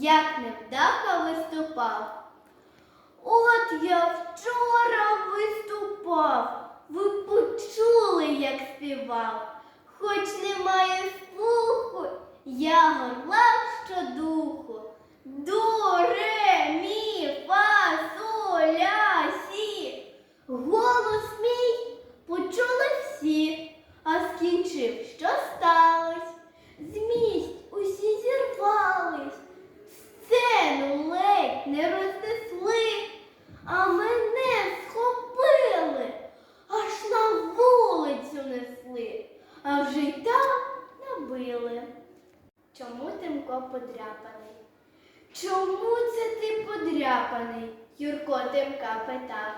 як невдаха виступав. От я вчора виступав, ви почули, як співав, хоч немає слуху, я горлав щодуху. Не рознесли, а мене схопили, аж на вулицю несли, а вже й набили. Чому Тимко подряпаний? Чому це ти подряпаний? Юрко Тимка питав.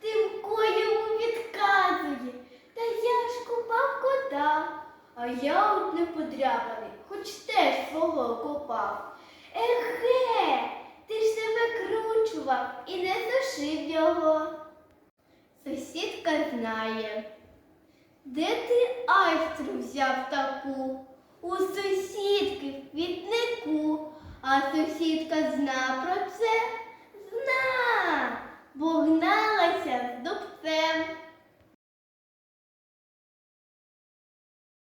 Тимко йому відказує, та я ж купав кота, а я от не подряпаний, хоч теж свого копав. Еге, ти ж себе кручував зашив його. Сусідка знає, де ти айстру взяв таку? У сусідки в квітнику, а сусідка зна